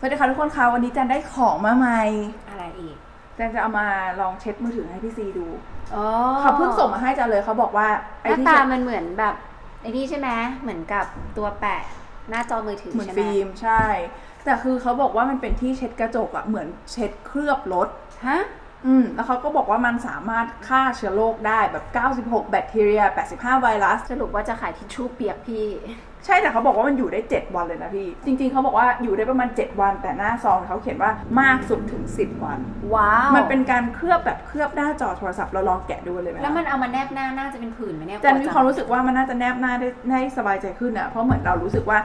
สวัสดีค่ะทุกคนคะวันนี้แจนได้ของมาใหม่อะไรอีกแจนจะเอามาลองเช็ดมือถือให้พี่ซีดูอ๋อเขาเพิ่งส่งมาให้แจนเลยเขาบอกว่าหไอ้น้าที่ตาเช็ดมันเหมือนแบบไอ้นี่ใช่ไหมเหมือนกับตัวแปะหน้าจอมือถือเหมือนใช่ไหมฟิล์มใช่ แต่คือเขาบอกว่ามันเป็นที่เช็ดกระจกอะเหมือนเช็ดเคลือบรถฮะ อืมแล้วเขาก็บอกว่ามันสามารถฆ่าเชื้อโรคได้แบบ 96 แบคทีเรีย 85 ไวรัส สรุปว่าจะขายทิชชู่เปียกพี่ ใช่ แต่เขาบอกว่ามันอยู่ได้ 7 วันเลยนะพี่ จริง ๆ เขาบอกว่าอยู่ได้ประมาณ 7 วัน แต่หน้าซองเขาเขียนว่ามากสุดถึง 10 วัน ว้าว มันเป็นการเคลือบแบบเคลือบหน้าจอโทรศัพท์เราลองแกะดูเลยไหมคะแล้วมันเอามาแนบหน้าน่าจะเป็นผื่นไหมเนี่ยจันมีความรู้สึกว่ามันน่าจะแนบหน้าได้ได้สบายใจขึ้นอะเพราะเหมือนเรารู้สึกว่า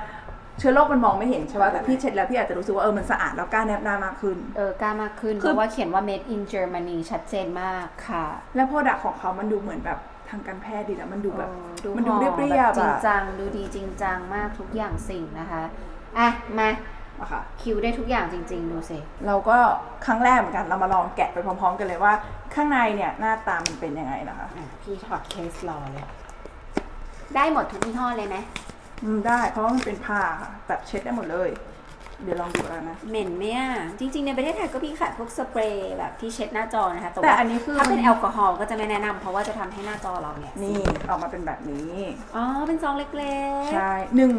เชื้อโรคมันมองไม่เห็นใช่ป่ะแต่พี่เช็ดแล้วพี่อาจจะรู้สึกว่าเออมันสะอาดแล้วกล้าแนบหน้ามากขึ้น เออกล้ามากขึ้นคืเพอราะว่าเขียนว่า made in Germany ชัดเจนมากค่ะ และโปรดักของเขามันดูเหมือนแบบทางการแพทย์ดีนะมันดูแบบเออดูมันดูหอเรียบเรียบแบบจริงอะจังดูดีจริงจังมากทุกอย่างสิ่งนะคะอะมาอะค่ะคิวได้ทุกอย่างจริง ๆ ดูสิ เราก็ครั้งแรกเหมือนกันเรามาลองแกะไปพร้อม ๆ กันเลยว่าข้างในเนี่ยหน้าตามันเป็นยังไงนะคะอะพี่ถอดเคสรอเลย ได้หมดทุกยี่ห้อเลยไหม อืมได้ เพราะว่ามันเป็นผ้าค่ะแบบเช็ดได้หมดเลย เดี๋ยวลองดูแล้วนะ เหม็นไหมอะจริง ๆ ในประเทศไทยก็มีขายพวกสเปรย์แบบที่เช็ดหน้าจอนะคะ แต่แต่ว่าอันนี้คือถ้าเป็นแอลกอฮอล์ก็จะไม่แนะนำเพราะว่าจะทำให้หน้าจอเราเนี่ยนี่ออกมาเป็นแบบนี้ อ๋อเป็นซองเล็กใช่หนึ่ง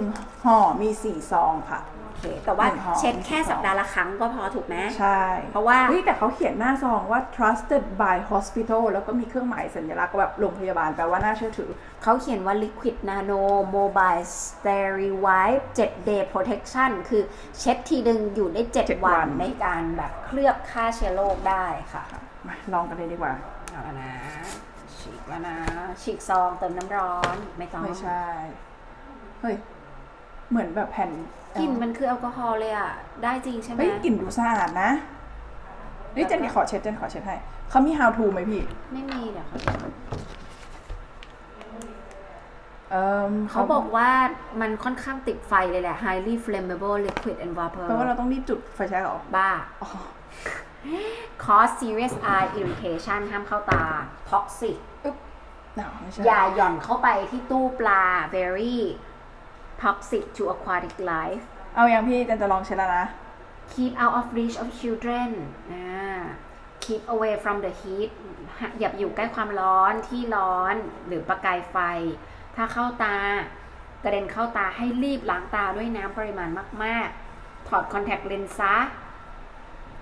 ห่อมีสี่ซองค่ะๆโอ เค แต่ว่าหนึ่งห่อเช็ดแค่สัปดาห์ละครั้งก็พอถูกไหมใช่ เพราะว่าเฮ้ยแต่เขาเขียนหน้าซองว่า trusted by hospital แล้วก็มีเครื่องหมายสัญลักษณ์แบบโรงพยาบาลแปลว่าน่าเชื่อถือ เขาเขียนว่า liquid nano mobile steril wipe 7 day protection คือเช็ดทีดึงอยู่ได้เจ็ด7วัวันนในการแบบเคลือบฆ่าเชื้อโรคได้ค่ะมาลองกันเลยดีกว่าเอาละนะ ฉีกแล้วนะ ฉีกซองเติมน้ำร้อน ไม่ต้องไม่ใช่ เฮ้ย เหมือนแบบแผ่นกลิ่นมันคือแอลกอฮอล์เลยอะ ได้จริงใช่ไหมเฮ้ยกลิ่นดูสะอาดนะเฮ้ยเจนขอเช็ดเจนขอเช็ดให้เขามี how to ไหมพี่ ไม่มีเดี๋ยวเขาเอ่อเขาบอกว่ามันค่อนข้างติดไฟเลยแหละ highly flammable liquid and vapor แปลว่าเราต้องรีบจุดไฟแช็กเหรอ บ้าอ๋อ cause serious eye irritation ห้ามเข้าตา toxic หนาวไม่ใช่อย่าหย่อนเข้าไปที่ตู้ปลา very toxic to aquatic life เอายังพี่เจนจะลองเช็ดแล้วนะ keep out of reach of children อ่า keep away from the heat อย่าอยู่ใกล้ความร้อนที่ร้อนหรือประกายไฟ ถ้าเข้าตากระเด็นเข้าตาให้รีบล้างตาด้วยน้ำปริมาณมาก ๆ ถอดคอนแทคเลนส์ซะ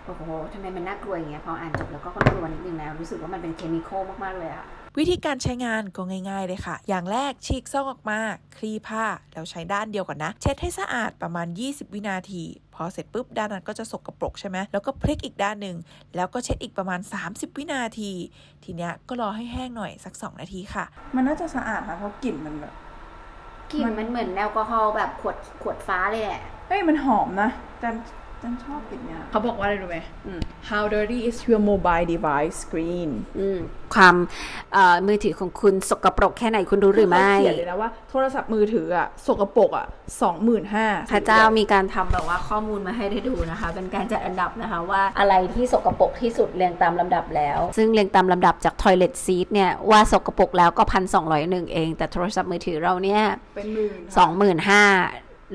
โอ้โหทำไมมันน่ากลัวอย่างเงี้ย พออ่านจบแล้วก็กลัวนิดนึงนะ รู้สึกว่ามันเป็นเคมีคอลมาก ๆ เลยอะ วิธีการใช้งานก็ง่าย ๆ เลยค่ะ อย่างแรกฉีกซองออกมา คลี่ผ้า แล้วใช้ด้านเดียวก่อนนะ เช็ดให้สะอาดประมาณ 20 วินาที พอเสร็จปุ๊บด้านนั้นก็จะสกปรกใช่ไหมแล้วก็พลิกอีกด้านหนึ่ง แล้วก็เช็ดอีกประมาณ 30 วินาที ทีเนี้ยก็รอให้แห้งหน่อยสัก 2 นาทีค่ะ มันน่าจะสะอาดนะเพราะกลิ่นมันแบบกลิ่นมันเหมือนแอลกอฮอล์แบบขวดขวดฟ้าเลยแหละเฮ้ยมันหอมนะจัน จันชอบกลิ่นเนี้ยเขาบอกว่าอะไรรู้ไหม How dirty is your mobile device screen อืมความเอ่อมือถือของคุณสกปรกแค่ไหนคุณรู้หรือไม่เขาเขียนเลยนะว่าโทรศัพท์มือถืออะสกปรกอะสองหมื่นห้าพระเจ้ามีการทำแบบว่าข้อมูลมาให้ได้ดูนะคะ เป็นการจัดอันดับนะคะว่าอะไรที่สกปรกที่สุดเรียงตามลำดับแล้ว ซึ่งเรียงตามลำดับจาก toilet seat เนี่ยว่าสกปรกแล้วก็พันสองร้อยหนึ่งเอง แต่โทรศัพท์มือถือเราเนี่ยเป็นหมื่นสองหมื่นห้า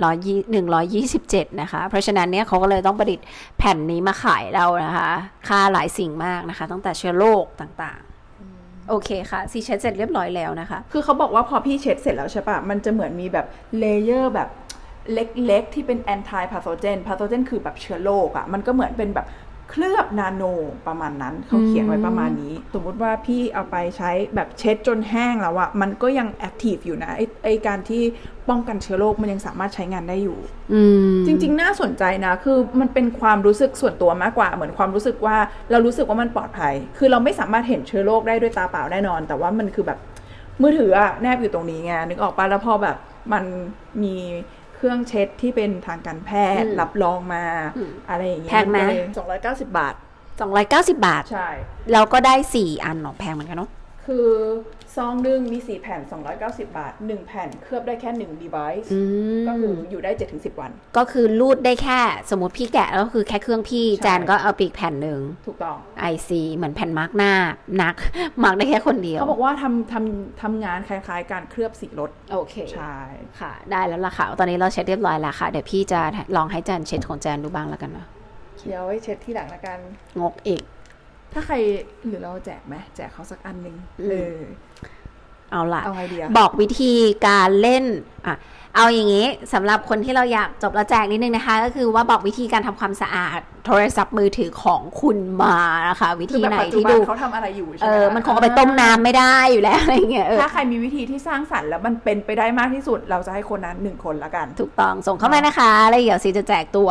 ร้อยยี่หนึ่งร้อยยี่สิบเจ็ดนะคะ เพราะฉะนั้นเนี่ยเขาก็เลยต้องประดิษฐ์แผ่นนี้มาขายเรานะคะ ค่าหลายสิ่งมากนะคะ ตั้งแต่เชื้อโรคต่างๆ โอเคค่ะซีเช็ดเสร็จเรียบร้อยแล้วนะคะ คือเขาบอกว่าพอพี่เช็ดเสร็จแล้วใช่ปะมันจะเหมือนมีแบบเลเยอร์แบบเล็กๆ ที่เป็น anti pathogen pathogen คือแบบเชื้อโรคอะมันก็เหมือนเป็นแบบ เคลือบนาโนประมาณนั้นเขาเขียนไว้ประมาณนี้ สมมุติว่าพี่เอาไปใช้แบบเช็ดจนแห้งแล้วอะมันก็ยังแอคทีฟอยู่นะไอไอการที่ป้องกันเชื้อโรคมันยังสามารถใช้งานได้อยู่อืมจริง ๆ น่าสนใจนะ คือมันเป็นความรู้สึกส่วนตัวมากกว่า เหมือนความรู้สึกว่าเรารู้สึกว่ามันปลอดภัย คือเราไม่สามารถเห็นเชื้อโรคได้ด้วยตาเปล่าแน่นอน แต่ว่ามันคือแบบมือถืออะแนบอยู่ตรงนี้ไงนึกออกปะแล้วพอแบบมันมีเค รื่องเช็ดที่เป็นทางการแพทย์อืมรับรองมาอืมอะไรอย่างเงี้ยแพงไหมสองร้อยเก้าสิบบาท290บาท ใช่ เราก็ได้4อันเนาะแพงเหมือนกันเนาะคือ ซองหนึ่งมี 4 แผ่น 290 บาท 1 แผ่นเคลือบได้แค่1 device อืมก็คืออยู่ได้ 7-10 วัน ก็คือรูดได้แค่ สมมติพี่แกะแล้วก็คือแค่เครื่องพี่ใช่ แจนก็เอาปีกแผ่นหนึ่งถูกต้อง IC เหมือนแผ่นมาร์กหน้านัก มาร์กได้แค่คนเดียวเขาบอกว่าทำทำทำงานคล้ายๆ การเคลือบสีรถ โอเค ใช่ ค่ะ ได้แล้วล่ะค่ะ ตอนนี้เราเช็ดเรียบร้อยแล้วค่ะ เดี๋ยวพี่จะลองให้แจนเช็ดของแจนดูบ้างแล้วกันนะเดี๋ยวไว้เช็ดที่หลังละกัน งกอีก ถ้าใครหรือเราแจกไหมแจกเขาสักอันหนึ่งอืมเออ เอาล่ะเอาไงดีอะบอกวิธีการเล่นอะเอาอย่างนี้สำหรับคนที่เราอยากจบแล้วแจกนิดนึงนะคะ ก็คือว่าบอกวิธีการทำความสะอาดโทรศัพท์มือถือของคุณมานะคะ วิคือธีแบบไหนปัจจุที่บันดูเขาทำอะไรอยู่ใช่เอไหมอคะมันคงเอาไปต้มน้ำไม่ได้อยู่แล้วอะไรเงี้ยเออถ้าใครมีวิธีที่สร้างสรรค์แล้วมันเป็นไปได้มากที่สุด เราจะให้คนนั้นหนึ่งคนละกัน ถูกต้องส่งเข้ามานะคะแล้วเดี๋ยวซีจะแจกตัว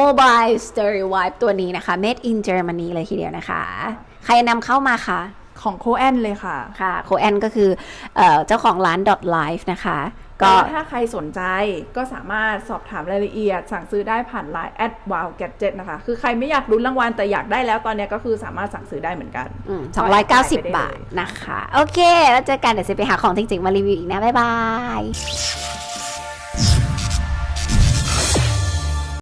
Mobile Stereo Wipe ตัวนี้นะคะ Made in Germany เลยทีเดียวนะคะ ใครนำเข้ามาคะ ของโคแอนเลยค่ะ ค่ะโคแอนก็คือเอ่อเจ้าของร้าน Dot Life นะคะก็ก็ถ้าใครสนใจก็สามารถสอบถามรายละเอียด สั่งซื้อได้ผ่าน Line at wow gadget นะคะ คือใครไม่อยากลุ้นรางวัลแต่อยากได้แล้วตอนเนี้ยก็คือสามารถสั่งซื้อได้เหมือนกันอืมก็แอดไลน์ไป290ได้บาทเลยนะคะ โอเค แล้วเจอกันเดี๋ยวจะไปหาของจริงๆมารีวิวอีกนะ บ๊ายบาย